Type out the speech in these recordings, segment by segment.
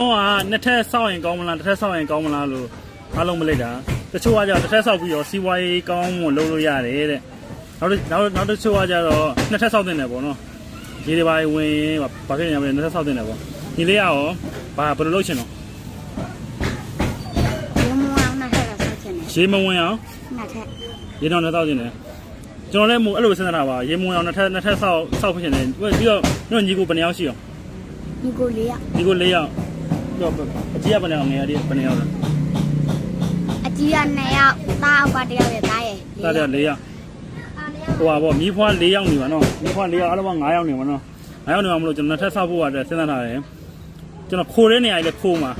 ဟောကနှစ်ထပ်ဆောက်ရင်ကောင်းမလားတစ်ထပ်ဆောက်ရင်ကောင်းမလားလို့အားလုံးမလိုက်တာတချို့ကကြတော့တစ်ထပ်ဆောက်ပြီးတော့စီးပွားရေးကောင်းမွန်လုပ်လို့ရတယ်တဲ့နောက်တစ်နောက်နောက်တစ်ချို့ကကြတော့နှစ်ထပ်ဆောက်တင်တယ်ပေါ့နော်ရေတွေပါဝင်ရင်ဘာဖြစ်နေရမလဲနှစ်ထပ်ဆောက်တင်တယ်ပေါ့ညီလေးကရောဘာဘယ်လိုလုပ်ချင်တော့ရေမွေးအောင်နဲ့ထက်တာဆောက်ချင်တယ်ရေမဝင်အောင်နှစ်ထက်ရေတောင်နဲ့တောက်ချင်တယ်ကျွန်တော်လည်းမို့အဲ့လိုစဉ်းစားတာပါရေမဝင်အောင်နှစ်ထပ်နှစ်ထပ်ဆောက်ဆောက်ဖြစ်နေတယ်ပြီးတော့ညညီကိုဘယ်နှယောက်ရှိအောင်ဒီကိုလေးရညီကို၄ယောက်ပြီး တော့အကြီးကဘယ်နှယောက်ငယ်ရည်ဘယ်နှယောက်လဲအကြီးက2ယောက်သားအောက်က1ယောက်ရသားရယ်တာတဲ့၄ယောက်ဟိုပါဗောမီးဖွား၄ယောက်နေပါနော်မီးဖွား၄ယောက်အားလုံးက9ယောက်နေပါနော်9ယောက်နေပါမလို့ကျွန်တော်နှစ်ထပ်ဆောက်ဖို့အတွက်စဉ်းစားထားတယ်ကျွန်တော်ခိုးတဲ့နေရာကြီးလည်းခိုးမှာ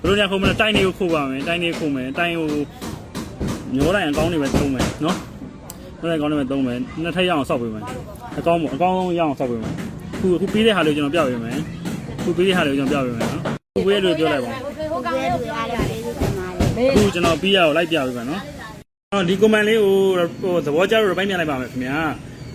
ဘယ်လိုညာခိုးမလဲတိုင်းတွေကိုခိုးပါမယ်တိုင်းတွေခိုးမယ်တိုင်းကိုညောတိုင်းအကောင်းတွေပဲသုံးမယ်နော်ညောတိုင်းအကောင်းတွေပဲသုံးမယ်နှစ်ထပ်ရအောင်ဆောက်ပေးမယ်အကောင်းပေါ့အကောင်းဆုံးရအောင်ဆောက်ပေးမယ်ခုခုပြီးတဲ့ဟာလေးကိုကျွန်တော်ပြပေးမယ်ခုပြီးတဲ့ဟာလေးကိုကျွန်တော်ပြပေးမယ်နော် ခုပြီးတဲ့လူပြောလိုက်ပါဦးကိုကဲလူရတယ်လေးစုတင်ပါတယ်အခုကျွန်တော်ပြီးရအောင်လိုက်ပြပေးပါနော်အော်ဒီ comment လေးကိုဟိုသဘောကျလို့ပိုင်းပြန်လိုက်ပါမယ်ခင်ဗျာ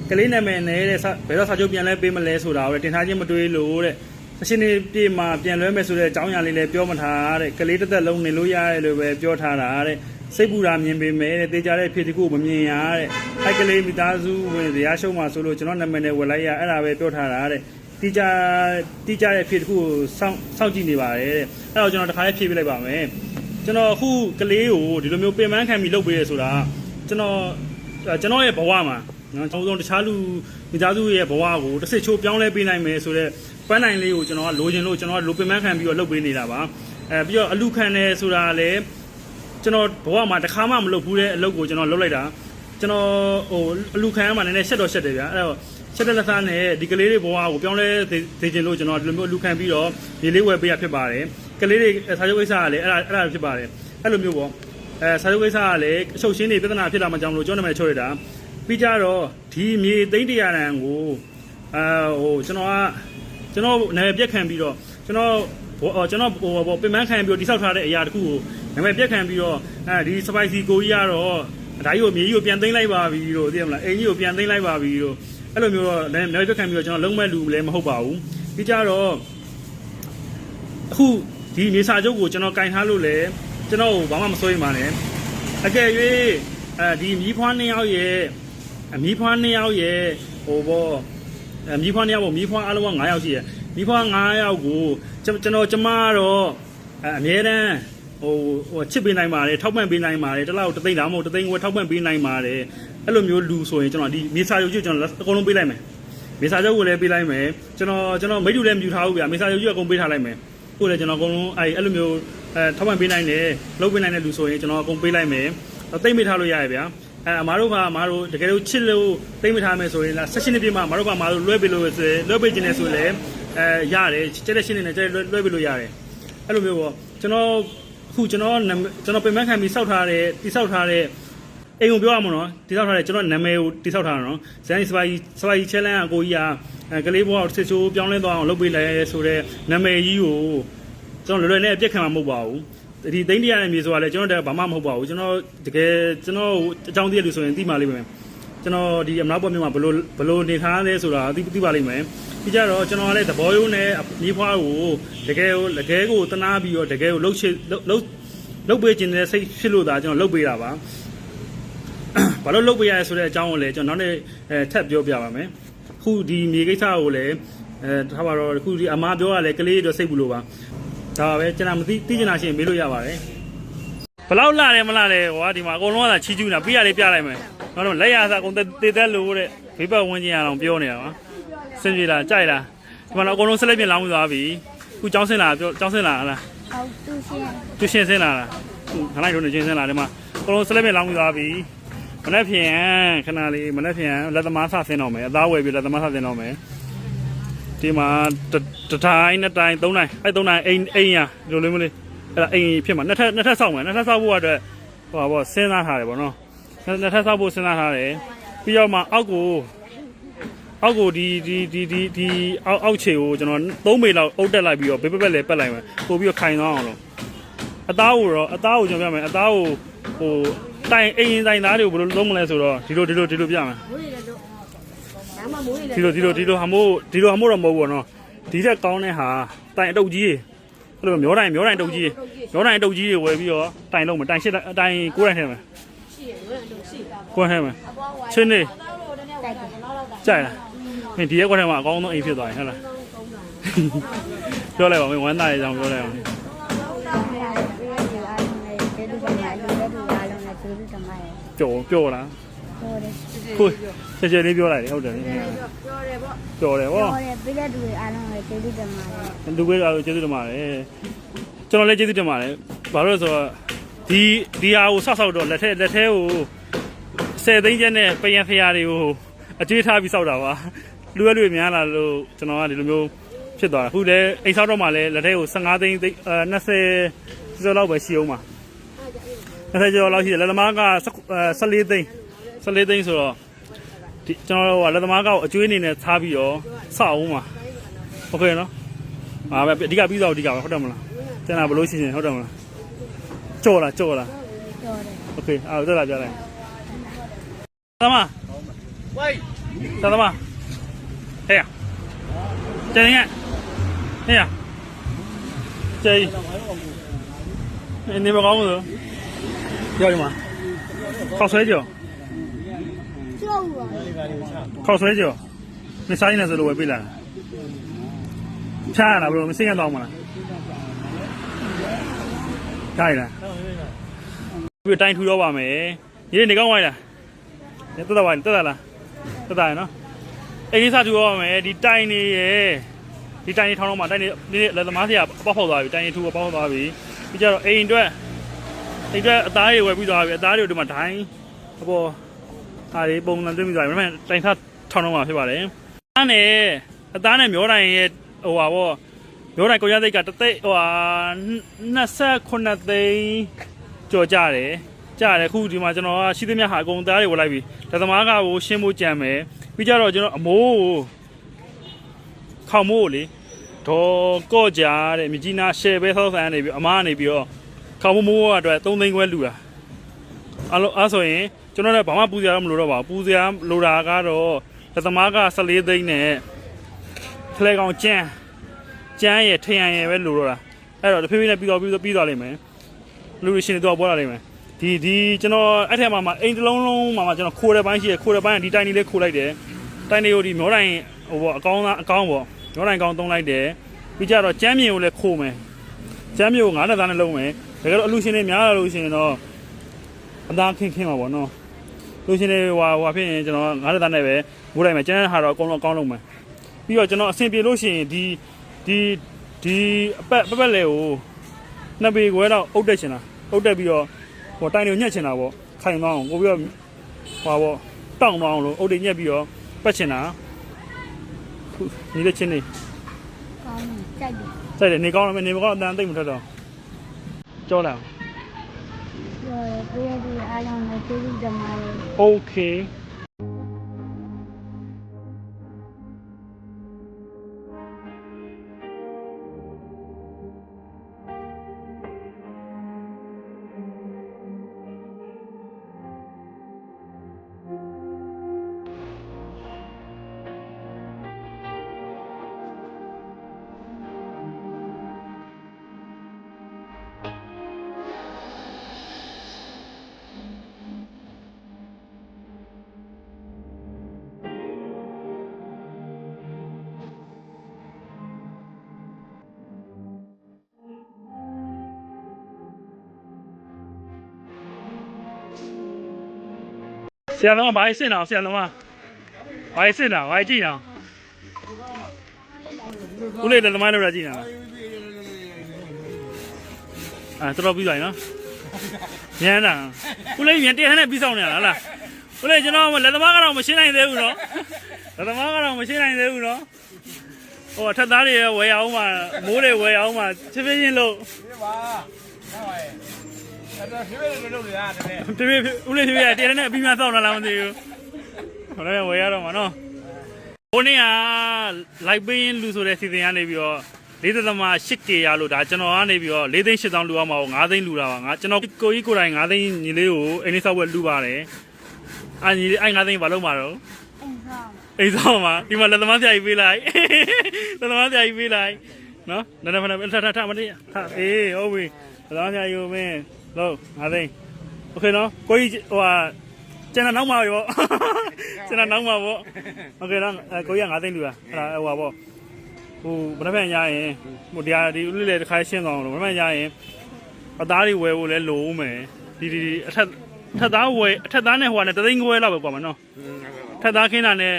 ကလေးနာမည်နဲ့တဲ့ဘယ်တော့စာချုပ်ပြန်လဲပေးမလဲဆိုတာကိုတင်ထားခြင်းမတွေးလို့တဲ့အရှင်နေပြေမှာပြန်လွဲမယ်ဆိုတဲ့အကြောင်းအရာလေးလည်းပြောမထားတဲ့ကလေးတစ်သက်လုံးနေလို့ရတယ်လို့ပဲပြောထားတာတဲ့စိတ်ပူတာမြင်ပေမဲ့တဲ့တေချာတဲ့ဖြစ်တခုမမြင်ရတဲ့အဲ့ကလေးမိသားစုဝင်ဇရာရှုံးမှာဆိုလို့ကျွန်တော်နာမည်နဲ့ဝယ်လိုက်ရအဲ့ဒါပဲပြောထားတာတဲ့ တိကျတိကျတဲ့ဖြစ်တခုကိုစောင့်စောင့်ကြည့်နေပါတယ်တဲ့အဲ့တော့ကျွန်တော်တစ်ခါလေးဖြည့်ပြလိုက်ပါမယ်ကျွန်တော်အခုကလေးကိုဒီလိုမျိုးပင်ပန်းခံပြီးလုပ်ပေးရဆိုတာကျွန်တော်အဲကျွန်တော်ရဲ့ဘဝမှာနော်အဆုံးတခြားလူမိသားစုရဲ့ဘဝကိုတစ်စစ်ချိုးပြောင်းလဲပေးနိုင်မယ်ဆိုတော့ပန်းနိုင်လေးကိုကျွန်တော်ကလိုချင်လို့ကျွန်တော်ကလိုပင်ပန်းခံပြီးတော့လုပ်ပေးနေတာပါအဲပြီးတော့အလူခံတယ်ဆိုတာလည်းကျွန်တော်ဘဝမှာတစ်ခါမှမလုပ်ဘူးတဲ့အလုပ်ကိုကျွန်တော်လုပ်လိုက်တာကျွန်တော်ဟိုအလူခံရမှာနည်းနည်းရှက်တော့ရှက်တယ်ဗျာအဲ့တော့ ရှက်တဲ့လက်သားနဲ့ဒီကလေးတွေဘဝကိုပြောင်းလဲသိချင်လို့ကျွန်တော်ဒီလိုမျိုးအလူခံပြီးတော့ဒီလေးဝယ်ပေးရဖြစ်ပါတယ်ကလေးတွေစာချုပ်ကိစ္စကလည်းအဲ့ဒါအဲ့ဒါဖြစ်ပါတယ်အဲ့လိုမျိုးပေါ့အဲစာချုပ်ကိစ္စကလည်းအချုပ်ရှင်းတွေပြဿနာဖြစ်လာမှကြောင့်မလို့ကျွန်တော်နာမည်ချုပ်ရတာပြီးကြတော့ဒီမြေသိန်းတရာတန်ကိုအဲဟိုကျွန်တော်ကကျွန်တော်နာမည်ပြက်ခံပြီးတော့ကျွန်တော်ဟိုကျွန်တော်ဟိုပေါ့ပင်ပန်းခံပြီးတော့တိဆောက်ထားတဲ့အရာတခုကိုနာမည်ပြက်ခံပြီးတော့အဲဒီ spicy ကိုကြီးကတော့ဒါကြီးကိုမြေကြီးကိုပြန်သိမ်းလိုက်ပါပြီလို့သိရမလားအိမ်ကြီးကိုပြန်သိမ်းလိုက်ပါပြီလို့ အဲ့လိုမျိုးတော့နာမည်ပြက်ခံပြီးတော့ကျွန်တော်လုံးမဲ့လူလည်းမဟုတ်ပါဘူးပြီးကြတော့အခုဒီနေစာချုပ်ကိုကျွန်တော်ကင်ထားလို့လေကျွန်တော်ဘာမှမစိုးရင်ပါနဲ့အကယ်၍အဲဒီမြီးဖွားနှစ်ယောက်ရဲ့အမြီးဖွားနှစ်ယောက်ရဲ့ဟိုဘောအမြီးဖွားနှစ်ယောက်ပေါ့မြီးဖွားအားလုံးက9ယောက်ရှိတယ်မြီးဖွား9ယောက်ကိုကျွန်ကျွန်တော်ကျမတော့အဲအမြဲတမ်းဟိုဟိုချစ်ပေးနိုင်ပါတယ်ထောက်ပံ့ပေးနိုင်ပါတယ်တစ်လောက်တစ်သိန်းတောင်မဟုတ်တစ်သိန်းကိုထောက်ပံ့ပေးနိုင်ပါတယ် အဲ့လိုမျိုးလူဆိုရင်ကျွန်တော်ဒီမြေစာချုပ်ကြီးကျွန်တော်အကုန်လုံးပေးလိုက်မယ်မြေစာချုပ်ကိုလည်းပေးလိုက်မယ်ကျွန်တော်ကျွန်တော်မိတ္တူလည်းမယူထားဘူးဗျာမြေစာချုပ်ကြီးအကုန်ပေးထားလိုက်မယ်ကိုလည်းကျွန်တော်အကုန်လုံးအဲအဲ့လိုမျိုးအဲထောက်ပံ့ပေးနိုင်တယ်လုပ်ပေးနိုင်တဲ့လူဆိုရင်ကျွန်တော်အကုန်ပေးလိုက်မယ်သိမ့်မိထားလို့ရရဗျာအဲအမားတို့ကအမားတို့တကယ်လို့ချစ်လို့သိမ့်မိထားမယ်ဆိုရင်လားဆက်ရှင်နှစ်ပြည့်မှာအမားတို့ကအမားတို့လွှဲပေးလို့ဆိုရင်လွှဲပေးခြင်းနဲ့ဆိုလည်းအဲရတယ်ကျက်တဲ့ရှင်နေနဲ့ကျက်လွှဲလွှဲပေးလို့ရတယ်အဲ့လိုမျိုးပေါ့ကျွန်တော်အခုကျွန်တော်နာမည်ကျွန်တော်ပြင်ပန်းခံပြီးစောက်ထားတဲ့တိစောက်ထားတဲ့ အိမ်ကိုပြောရမှာနော်တိစောက်ထားတဲ့ကျွန်တော်နာမည်ကိုတိစောက်ထားတာနော်ဇန်စပါကြီးစပါကြီးချဲလန်အကိုကြီးကအဲကလေးဘွားကိုစစ်ချိုးပြောင်းလဲသွားအောင်လုပ်ပေးလဲဆိုတော့နာမည်ကြီးကိုကျွန်တော်လွယ်လွယ်နဲ့အပြစ်ခံမှာမဟုတ်ပါဘူးဒီသိန်းတရားနဲ့မြေဆိုတာလည်းကျွန်တော်တည်းဘာမှမဟုတ်ပါဘူးကျွန်တော်တကယ်ကျွန်တော်အကြောင်းတည်းလူဆိုရင်သိပါလိမ့်မယ်ကျွန်တော်ဒီအမနာပေါ်မြို့မှာဘလို့ဘလို့နေထားလဲဆိုတာသိသိပါလိမ့်မယ်ပြီးကြတော့ကျွန်တော်ကလည်းသဘောရိုးနဲ့မြေဖွားကိုတကယ်ကိုတကယ်ကိုတနာပြီးတော့တကယ်ကိုလှုပ်ချလှုပ်လှုပ်လှုပ်ပေးခြင်းနဲ့စိတ်ဖြစ်လို့ဒါကျွန်တော်လှုပ်ပေးတာပါဘာ လို့လှုပ်ပေးရလဲဆိုတဲ့အကြောင်းကိုလည်းကျွန်တော်နောက်နေ့အဲထပ်ပြောပြပါမယ်ခုဒီမြေကိစ္စကိုလည်းအဲထားပါတော့ခုဒီအမားပြောရလဲကလေးတို့စိတ်ဘူးလို့ပါဒါပဲကျွန်တော်မသိသိချင်တာရှိရင်မေးလို့ရပါတယ်ဘလောက်လာတယ်မလားလဲဟွာဒီမှာအကုန်လုံးကသာချီးကျူးနေတာပြရလေးပြလိုက်မယ်နောက်တော့လက်ရစားအကုန်တည်သက်လို့တဲ့ဘေးပတ်ဝန်းကျင်အောင်ပြောနေတာပါစင်ပြေလားကြိုက်လားဒီမှာတော့အကုန်လုံးဆက်လက်ပြင်လောင်းသွားပြီခုကျောင်းဆင်းလာပြောကျောင်းဆင်းလာလားဟုတ်သူရှင်သူရှင်းဆင်းလာလားခုခဏတို့နေချင်းဆင်းလာဒီမှာအကုန်လုံးဆက်လက်ပြင်လောင်းသွားပြီ မနေ့ဖြန်ခဏလေးမနေ့ဖြန်လက်သမားဆဆင်းတော့မယ်အသားဝယ်ပြီးလက်သမားဆဆင်းတော့မယ်ဒီမှာတတိုင်းနှစ်တိုင်းသုံးတိုင်းအဲ့သုံးတိုင်းအိမ်အိမ်ရဒီလိုလေးမလေးအဲ့ဒါအိမ်ဖြစ်မှာနှစ်ထပ်နှစ်ထပ်ဆောက်မယ်နှစ်ထပ်ဆောက်ဖို့အတွက်ဟိုပါဘောစဉ်းစားထားတယ်ဗောနော်နှစ်နှစ်ထပ်ဆောက်ဖို့စဉ်းစားထားတယ်ပြီးတော့မှအောက်ကိုအောက်ကိုဒီဒီဒီဒီဒီအောက်အောက်ခြေကိုကျွန်တော်3ပေလောက်အုပ်တက်လိုက်ပြီးတော့ဘေးပက်ပက်လေးပက်လိုက်မယ်ပို့ပြီးတော့ခိုင်သွားအောင်လို့အသားကိုတော့အသားကိုကျွန်တော်ပြမယ်အသားကိုဟို တိုင်အိမ်တိုင်သားတွေကိုဘယ်လိုလုံးမလဲဆိုတော့ဒီလိုဒီလိုဒီလိုပြမယ်မိုးရည်လည်းတော့ဒါမှမိုးရည်လည်းဒီလိုဒီလိုဒီလိုဟာမို့ဒီလိုဟာမို့တော့မဟုတ်ဘူးဗောနော်ဒီထက်ကောင်းတဲ့ဟာတိုင်အတုပ်ကြီးကြီးအဲ့လိုမျိုးတိုင်းမျိုးတိုင်းတုတ်ကြီးမျိုးတိုင်းတုတ်ကြီးတွေဝယ်ပြီးတော့တိုင်လုံးမယ်တိုင်ရှစ်တိုင်ကိုယ်တိုင်ထဲမယ်ကိုယ်ထဲမယ်ချင်းနေတိုက်တယ်ကြိုက်လားမင်းဒီရက်ကွက်ထဲမှာအကောင်းဆုံးအိမ်ဖြစ်သွားရင်ဟုတ်လားပြောလိုက်ပါမင်းဝမ်းသားရေးကြောင်းပြောလိုက်အော ပါတယ်ကြော်ပြောလားဟုတ်တယ်ကိုချက်ချက်လေးပြောလိုက်တယ်ဟုတ်တယ်ပြောတယ်ဗောဟုတ်တယ်ပြည်တဲ့လူတွေအားလုံးနဲ့ကျေးဇူးတင်ပါတယ် လူပဲအားကျေးဇူးတင်ပါတယ်ကျွန်တော်လည်းကျေးဇူးတင်ပါတယ်ဘာလို့လဲဆိုတော့ဒီဒီဟာကိုဆောက်ဆောက်တော့လက်ထဲလက်ထဲကို10သိန်းကျပ်နဲ့ပယံဖရာတွေကိုအကျွေးထားပြီးဆောက်တာပါလူရွယ်လူများလာလို့ကျွန်တော်ကဒီလိုမျိုးဖြစ်သွားတာအခုလည်းအိမ်ဆောက်တော့မှလည်းလက်ထဲကို15သိန်းသိန်းအဲ20ကျော်လောက်ပဲရှိအောင်ပါ 20ကျော်လောက်ရှိတယ်လက်သမားက14သိန်း14သိန်းဆိုတော့ဒီကျွန်တော်တို့ကလက်သမားကအကျွေးအနေနဲ့ထားပြီးတော့ဆောက်အောင်ပါโอเคနော်ဟာပဲအဓိကပြီးတော့အဓိကပဲဟုတ်တယ်မလားကျန်တာဘလို့ရှိရှင်ဟုတ်တယ်မလားကြော်လားကြော်လား ပြောတယ် โอเคအားတက်လာကြလိုက်သမဝိုင်းသမဟဲ့ကျန်ရင်ဟဲ့ကျိနေမကောင်းဘူးဆို ကြောက်ရမှာခောက်ဆွဲကြော်ကျောက်ပါခောက်ဆွဲကြော်မဆိုင်နေစလို့ပဲပြလာဖြားလာဘလို့မစိတ်ရတော့မလားကြိုက်လားပြီးတိုင်းထူတော့ပါမယ်ဒီနေ့နေကောင်းဝိုင်းလားတက်တက်ဝိုင်းတက်တက်လားတက်တက်ရနော်အဲ့ဒီစားထူတော့ပါမယ်ဒီတိုင်းနေရဲ့ဒီတိုင်းနေထောင်းတော့မှတိုင်းနေဒီလက်သမားစီကပေါက်ဖောက်သွားပြီတိုင်းနေထူပေါက်ဖောက်သွားပြီပြီးကြတော့အိမ်အတွက် အိမ်အတွက်အသားတွေဝယ်ပြီးသွားပြီအသားတွေဒီမှာဒိုင်းအပေါ်အားဒီပုံစံတွေ့ပြီးသွားပြီဒါပေမဲ့တိုင်ထထောင်းတော့မှာဖြစ်ပါတယ်။အားနဲ့အသားနဲ့မျောတိုင်းရဲ့ဟိုပါဗောမျောတိုင်းကိုရသိက်ကတသိဟိုဟာ29သိန်းကြော်ကြတယ်။ကြတယ်ခုဒီမှာကျွန်တော်ကရှိသမျှဟာအကုန်သားတွေဝယ်လိုက်ပြီ။ဒါသမားကကိုရှင်းဖို့ကြံမယ်။ပြီးကြတော့ကျွန်တော်အမိုးကိုခေါမိုးကိုလေဒေါ်ကော့ကြတဲ့မြကြီးနာရှယ်ပဲသောဆန်နေပြီးအမားနေပြီးတော့ ခေါမိုးမိုးအတွက်3သိန်းခွဲလူတာ။အဲ့လိုအဲ့ဆိုရင်ကျွန်တော်လည်းဘာမှပူစရာတော့မလိုတော့ပါဘူးပူစရာလိုတာကတော့လက်သမားက14သိန်းနဲ့ဖလဲကောင်ကျန်းကျန်းရဲ့ထရန်ရဲ့ပဲလိုတော့တာအဲ့တော့တဖြည်းဖြည်းနဲ့ပြီးတော့ပြီးတော့ပြီးသွားလိမ့်မယ်လူတွေရှင်တွေတော့ပေါ်လာလိမ့်မယ်ဒီဒီကျွန်တော်အဲ့ထက်မှာမှအိမ်တစ်လုံးလုံးမှာမှကျွန်တော်ခိုးတဲ့ပိုင်းရှိရခိုးတဲ့ပိုင်းကဒီတိုင်းလေးလေးခိုးလိုက်တယ်တိုင်းလေးကိုဒီမျောတိုင်းဟိုပေါ့အကောင်းသားအကောင်းပေါ့မျောတိုင်းကောင်းသုံးလိုက်တယ်ပြီးကြတော့ကျန်းမြင်ကိုလည်းခိုးမယ်ကျန်းမြင်ကိုငါးနှစ်သားနဲ့လုံးမယ် တကယ်တော့အလူရှင်တွေများလာလို့ရှိရင်တော့အသားခင်းခင်းပါပေါ့နော်လူရှင်တွေဟွာဟွာဖြစ်ရင်ကျွန်တော်ငါးရက်သားနဲ့ပဲမိုးလိုက်မယ်ကျန်တဲ့ဟာတော့အကုန်လုံးအကောင်းလုံးမယ်ပြီးတော့ကျွန်တော်အဆင်ပြေလို့ရှိရင်ဒီဒီဒီအပတ်ပပတ်လေကိုနှစ်ပေခွဲတော့အုတ်တက်ချင်တာအုတ်တက်ပြီးတော့ဟိုတိုင်တွေညှက်ချင်တာပေါ့ခိုင်သွားအောင်ကိုပြီးတော့ဟွာပေါ့တောင့်သွားအောင်လို့အုတ်တွေညှက်ပြီးတော့ပတ်ချင်တာခုညီလက်ချင်းနေကောင်းတယ်ကြိုက်တယ်စိုက်တယ်နေကောင်းတယ်နေမကောင်းအတန်သိမ့်မထွက်တော့ ကြောလာ ဆရာလုံးကဘာကြီးစင်တာဆရာလုံးကဘာကြီးစင်တာဘာကြီးကြည့်တာဦးလေးလည်းသမိုင်းလို့ရကြည့်နေတာအဲတော်တော်ပြီးသွားပြီနော်ညံတာဦးလေးမြန်တရားနဲ့ပြီးဆောင်နေတာဟုတ်လားဦးလေးကျွန်တော်လက်သမားကတော့မရှင်းနိုင်သေးဘူးနော်လက်သမားကတော့မရှင်းနိုင်သေးဘူးနော်ဟိုအထက်သားတွေဝယ်အောင်မှာမိုးတွေဝယ်အောင်မှာချင်းချင်းလို့ပြပါဟုတ်ပါရဲ့ တော့ဖြည်းဖြည်းလေးလုပ်နေတာတကယ်ပြပြဦးလေးပြပြတရားနဲ့အပြီးမှစောင့်လာလားမသိဘူးဟိုလည်းဝယ်ရတော့မှာနော်ဘိုးနေ့ကလိုက်ပေးရင်လူဆိုတဲ့စီစဉ်ကနေပြီးတော့၄သမ8 k ရလို့ဒါကျွန်တော်ကနေပြီးတော့၄သိန်း8000လူအောင်မှာ5သိန်းလူတာပါငါကျွန်တော်ကိုကြီးကိုယ်တိုင်5သိန်းညီလေးကိုအိမ်လေးဆောက်ဝယ်လူပါတယ်အာညီလေးအဲ့5သိန်းဘာလုပ်မှာတော့အိမ်ဆောင်အိမ်ဆောက်မှာဒီမှာလက်သမားဆရာကြီးပေးလိုက်လက်သမားဆရာကြီးပေးလိုက်နော်နည်းနည်းဖနထထထမတိထအေးဟုတ်ပြီလောင်းဆရာယူမင်း လို့ငါသိโอเคနော်ကိုကြီးဟိုဟာကျန်တဲ့နောက်မှာရောကျန်တဲ့နောက်မှာပေါ့โอเคနော်အဲကိုကြီးကငါသိလူလားအဲ့ဒါဟိုဟာပေါ့ဟိုဘယ်နှဖက်ရရင်ဟိုတရားဒီဥလေးလေတစ်ခါရှင်းအောင်လို့ဘယ်နှဖက်ရရင်အသားတွေဝယ်ဖို့လဲလိုဦးမယ်ဒီဒီဒီအထက်အထက်သားဝယ်အထက်သားနဲ့ဟိုဟာနဲ့တသိန်းခွဲလောက်ပဲกว่าမှာနော် ထက်သားခင်းတာနဲ့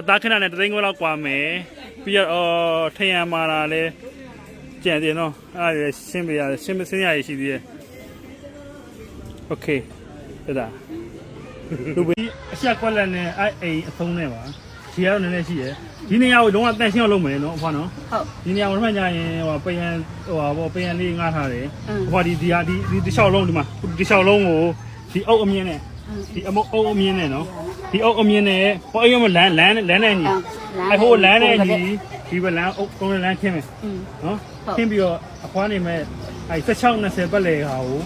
အသားခင်းတာနဲ့တသိန်းခွဲလောက်กว่าမယ်ပြီးတော့အော်ထရံမာတာလဲကြံတယ်နော်အဲ့ဒါတွေရှင်းပြရတယ်ရှင်းမစင်းရရရှိသေးတယ် โอเคဒါဒါလူပြီးအချက်ကွက်လက်နဲ့အဲ့အိမ်အဆုံးနဲ့ပါဒီကတော့နည်းနည်းရှိရယ်ဒီနေရာကိုလုံးဝတန့်ရှင်းအောင်လုပ်မယ်နော်အဖွားနော် ဟုတ် ဒီနေရာကိုမှကြာရင်ဟိုပယံဟိုဟာပေါ့ပယံလေးငှားထားတယ် အင်း ဟိုဒီဒီဟာဒီဒီတစ်လျှောက်လုံးဒီမှာဒီလျှောက်လုံးကိုဒီအုပ်အမြင့်နဲ့ ဒီအမအုပ်အမြင့်နဲ့နော်ဒီအုပ်အမြင့်နဲ့ဟိုအဲ့ရမလမ်းလမ်းလမ်းနဲ့ညီအဲ့ဟိုလမ်းနဲ့ညီဒီဘလမ်းအုပ်ကုန်းလမ်းခင်းမယ် อืม နော် ဟုတ် ခင်းပြီးတော့အဖွားနေမဲ့အဲ့16 20ပတ်လေဟာကို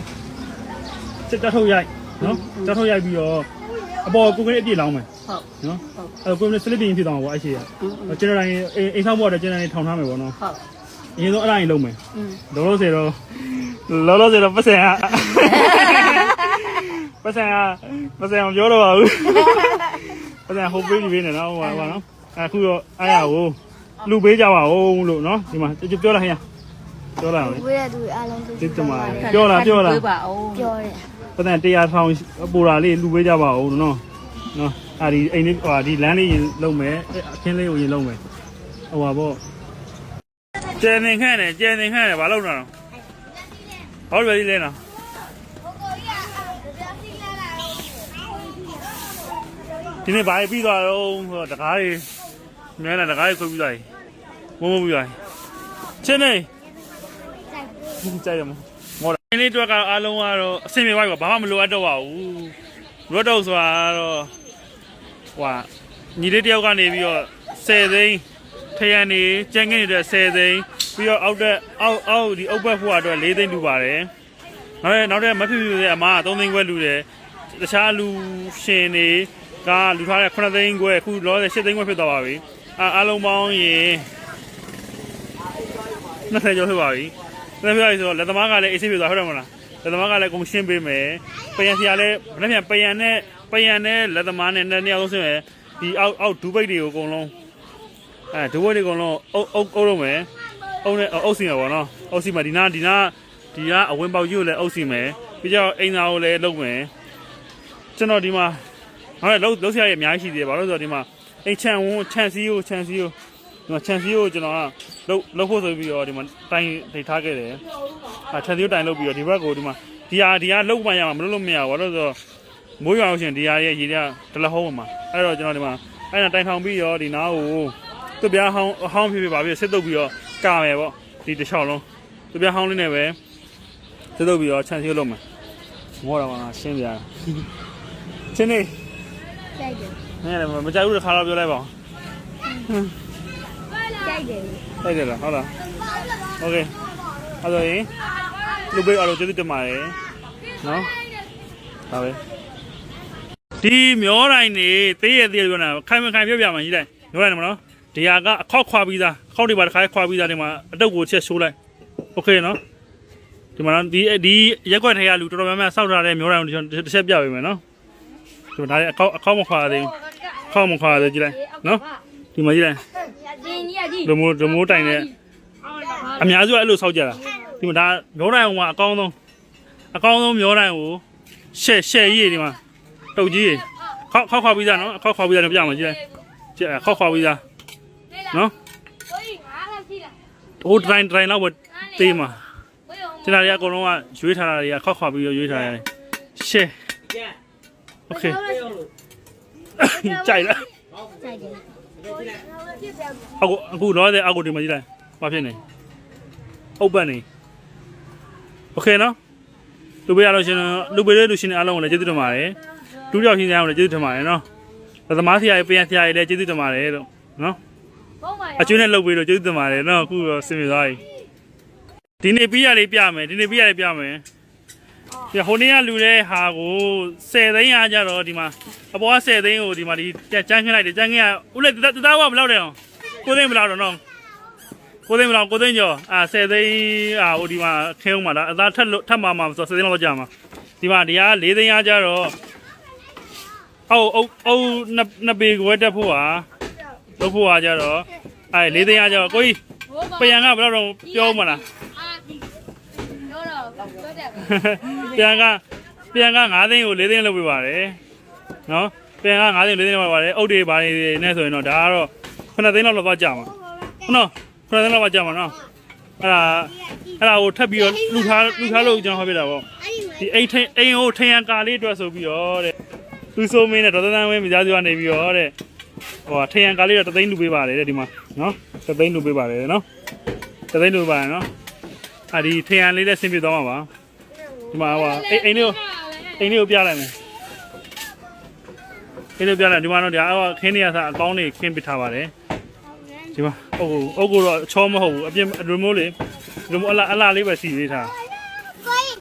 တက်ထုတ်ရိုက်နော်တက်ထုတ်ရိုက်ပြီးတော့အပေါ်ကိုကိုင်းအပြည့်လောင်းမယ်ဟုတ်နော်အဲ့ကိုကိုင်းစလစ်တင်ဖြစ်သွားမှာပေါ့အဲ့ရှိရကျွန်တော်တိုင်းအိမ်ဆောင်ပေါ့တော့ကျွန်တော်တိုင်းထောင်ထားမယ်ပေါ့နော်ဟုတ်အရင်ဆုံးအဲ့ဒါကြီးလုံးမယ်လောလောဆယ်တော့လောလောဆယ်တော့ပတ်စံကပတ်စံကပတ်စံမပြောတော့ပါဘူးပတ်စံဟိုပေးပြီးပေးနေနော်ဟိုပါနော်အခုတော့အဲ့ရကိုလူပေးကြပါဦးလို့နော်ဒီမှာပြောလိုက်ခင်ဗျာ ပြောလာလေဝေးရသူအားလုံးသူစစ်တမာပြောလာပြောလာပြေးပါအောင်ပြောတယ်ပတ်စံတရားထောင်ပူလာလေးလူပေးကြပါဦးနော်နော်အာဒီအိမ်လေးဟိုဒီလမ်းလေးရင်လုံးမယ်အခင်းလေးကိုရင်လုံးမယ်ဟိုပါပေါ့ကျန်နေခန့်တယ်ကျန်နေခန့်တယ်ဘာလုပ်နေတာတော့ဟောတယ်လေနော်ဒီနေ့ဘာပြီးသွားတော့ဆိုတော့တကားတွေမြဲလာတကားတွေခွေးပြီးသွားပြီမုံမပြီးသွားပြီချင်းနေ ကြိုက်ရမမော်ဒါဒီနေ့တော့ကအားလုံးကတော့အဆင်ပြေပါပြီဘာမှမလိုအပ်တော့ပါဘူးလိုအပ်တော့ဆိုတာတော့ဟွာညီလေးတယောက်ကနေပြီးတော့10သိန်းထရန်နေကျန်ခဲ့နေတဲ့10သိန်းပြီးတော့အောက်တက်အောက်အောက်ဒီအုပ်ဘက်ဖို့အတွက်4သိန်းလူပါတယ်နောက်တဲ့နောက်တဲ့မဖြစ်ဖြစ်ရဲ့အမားက3သိန်းခွဲလူတယ်တခြားလူရှင်တွေကလူထားတဲ့9သိန်းခွဲအခုလောဆယ်10သိန်းခွဲဖြစ်သွားပါပြီအာအားလုံးပေါင်းရင်20ကျော်ဖြစ်ပါပြီ ဒါဖြစ်ပါပြီဆိုတော့လက်သမားကလည်းအေးဆေးဖြစ်သွားဟုတ်တယ်မလားလက်သမားကလည်းကုန်ရှင်းပေးမယ်ပယံဆရာလည်းဘယ်နှပြန်ပယံနဲ့ပယံနဲ့လက်သမားနဲ့နှစ်ယောက်လုံးဆင်းမယ်ဒီအောက်အောက်ဒူပိတ်တွေကိုအကုန်လုံးအဲဒူပိတ်တွေအကုန်လုံးအုပ်အုပ်အုပ်လို့မယ်အုပ်နဲ့အုပ်စီမယ်ပေါ့နော်အုပ်စီမယ်ဒီနာဒီနာဒီကအဝင်ပေါက်ကြီးကိုလည်းအုပ်စီမယ်ပြီးတော့အိမ်သားကိုလည်းလုပ်မယ်ကျွန်တော်ဒီမှာဟောလုံးလုံးဆရာရဲ့အများကြီးရှိသေးတယ်ဘာလို့လဲဆိုတော့ဒီမှာအိမ်ချန်ဝန်းချန်စီကိုချန်စီကိုဒီမှာချန်စီကိုကျွန်တော်က လုံးလုံးဖို့ဆိုပြီးတော့ဒီမှာတိုင်ထိထားခဲ့တယ်အဲချန်စီကိုတိုင်လုပ်ပြီးတော့ဒီဘက်ကိုဒီမှာဒီဟာဒီဟာလုံးမှရမှာမလုပ်လို့မရဘူးဘာလို့လဲဆိုတော့မိုးရွာလို့ရှိရင်ဒီဟာရဲ့ရေတွေကဒလဟုံးမှာအဲ့တော့ကျွန်တော်ဒီမှာအဲ့ဒါတိုင်ထောင်ပြီးတော့ဒီနားကိုသူပြားဟောင်းအဟောင်းဖြစ်ဖြစ်ပါပြီးစစ်တုပ်ပြီးတော့ကာမယ်ပေါ့ဒီတစ်ချောင်းလုံးသူပြားဟောင်းလေးနဲ့ပဲစစ်တုပ်ပြီးတော့ချန်စီကိုလုပ်မယ်မောတော့မှာရှင်းပြရတာချင်းနေကြိုက်တယ်နည်းလည်းမကြိုက်ဘူးတစ်ခါတော့ပြောလိုက်ပါဦးကြိုက်တယ် တိုက်တယ်လားဟုတ်လားโอเคအဲ့တော့ရင်လူပေးအားလုံးကျေးဇူးတင်ပါတယ်နော်ဒါပဲဒီမျောတိုင်းနေသေးရသေးရပြောနေတာခိုင်မခိုင်ပြောပြမှာကြီးလိုက်မျောတိုင်းနေမနော်ဒီဟာကအခောက်ခွာပြီးသားအခောက်တွေပါတစ်ခါခွာပြီးသားဒီမှာအတုပ်ကိုချက်ရှိုးလိုက်โอเคနော်ဒီမှာဒီဒီရက်ွက်ထဲကလူတော်တော်များများစောက်ထားတဲ့မျောတိုင်းကိုတစ်ချက်ပြပေးမယ်နော်ဒီမှာဒါလည်းအခောက်အခောက်မခွာသေးဘူးအခောက်မခွာသေးကြည့်လိုက်နော် ဒီမှာကြည့်လိုက် ကြီးကြီးကြီး ဒမိုးဒမိုးတိုင်နဲ့အများစုကအဲ့လိုစောက်ကြတာဒီမှာဒါမျောတိုင်ကအကောင်းဆုံးအကောင်းဆုံးမျောတိုင်ကိုရှက်ရှက်ကြီးဒီမှာတုတ်ကြီးခောက်ခောက်ခွာပြီးသားနော်ခောက်ခွာပြီးသားတော့ပြမှာကြည့်လိုက်ကြည့်ခောက်ခွာပြီးသားနော် ကိုကြီးငါးလောက်ရှိလား ဟိုတိုင်တိုင်လောက်ပဲသေးမှာကျွန်တော်တွေကအကုန်လုံးကရွေးထားတာတွေကခောက်ခွာပြီးတော့ရွေးထားရတယ်ရှက်โอเคကြိုက်လား ကြိုက်တယ် အခုအခုတော့တဲ့အခုဒီမှာကြည့်လိုက်ဘာဖြစ်နေအုပ်ပတ်နေโอเคနော်လူပေးရလို့ရှင်လူပေးတဲ့လူရှင်တွေအားလုံးကိုလည်းကျေးဇူးတင်ပါတယ်ဒုတိယရှင်များကိုလည်းကျေးဇူးတင်ပါတယ်နော်သမားဆရာကြီးပြန်ဆရာကြီးလည်းကျေးဇူးတင်ပါတယ်လို့နော် ဘုံပါ အကျွေးနဲ့လုပ်ပေးလို့ကျေးဇူးတင်ပါတယ်နော်အခုတော့စင်ပြေသွားပြီဒီနေ့ပြီးရလေးပြမယ်ဒီနေ့ပြီးရလေးပြမယ် ပြဟိုနေ့ကလူတဲ့ဟာကို10သိန်းအားကြတော့ဒီမှာအပေါ်က10သိန်းကိုဒီမှာဒီကျန်းခင်းလိုက်တယ်ကျန်းခင်းကဦးလေးတသားကဘယ်လောက်လဲအောင်9သိန်းဘယ်လောက်တော့နော်9ကိုသိန်းမလားကိုသိန်းကျော်အာ10သိန်းအာဟိုဒီမှာခဲအောင်ပါလားအသားထက်လို့ထပ်မှာမှာဆို10သိန်းလောက်ကြာမှာဒီမှာဒီက4သိန်းရကြတော့အောက်အုပ်အုပ်နှစ်နှစ်ပေခွဲတက်ဖို့ဟာလုပ်ဖို့ဟာကြတော့အဲ4သိန်းရကြတော့ကိုကြီးပြန်ကဘယ်တော့တော့ပြောမလားပြောတော့ ပြောတယ်ပြန်ကပြန်က9သိန်းကို4သိန်းလုပ်ပေးပါတယ်နော်ပြန်က9သိန်း4သိန်းလုပ်ပေးပါတယ်အုတ်တွေဘာတွေနဲ့ဆိုရင်တော့ဒါကတော့9သိန်းလောက်လောက်ကြာမှာဟုတ်နော်9သိန်းလောက်ပါကြာမှာနော်အဲ့ဒါအဲ့ဒါကိုထပ်ပြီးတော့လူထားလူထားလို့ကျွန်တော်ဟောပြတာပေါ့ဒီအိတ်ထိန်အိမ်ကိုထရန်ကာလေးအတွက်ဆိုပြီးတော့တဲ့သူဆိုမင်းနဲ့ဒေါ်သန်းဝင်းမိသားစုကနေပြီးတော့တဲ့ဟိုထရန်ကာလေးတော့တသိန်းလူပေးပါတယ်တဲ့ဒီမှာနော်တသိန်းလူပေးပါတယ်နော်တသိန်းလူပေးပါတယ်နော်အာဒီထရန်လေးလည်းဆင်းပြသွားမှာပါ ဒီမှာဟိုအိမ်အိမ်လေးကိုအိမ်လေးကိုပြလိုက်မယ်အိမ်လေးကိုပြလိုက်ဒီမှာတော့ဒီအောက်ခင်းနေရစားအကောင်းနေခင်းပစ်ထားပါတယ်ဒီမှာအုပ်ကိုအုပ်ကိုတော့ချောမဟုတ်ဘူးအပြင်ရီမို့လေရီမို့အလားအလားလေးပဲစီပေးထား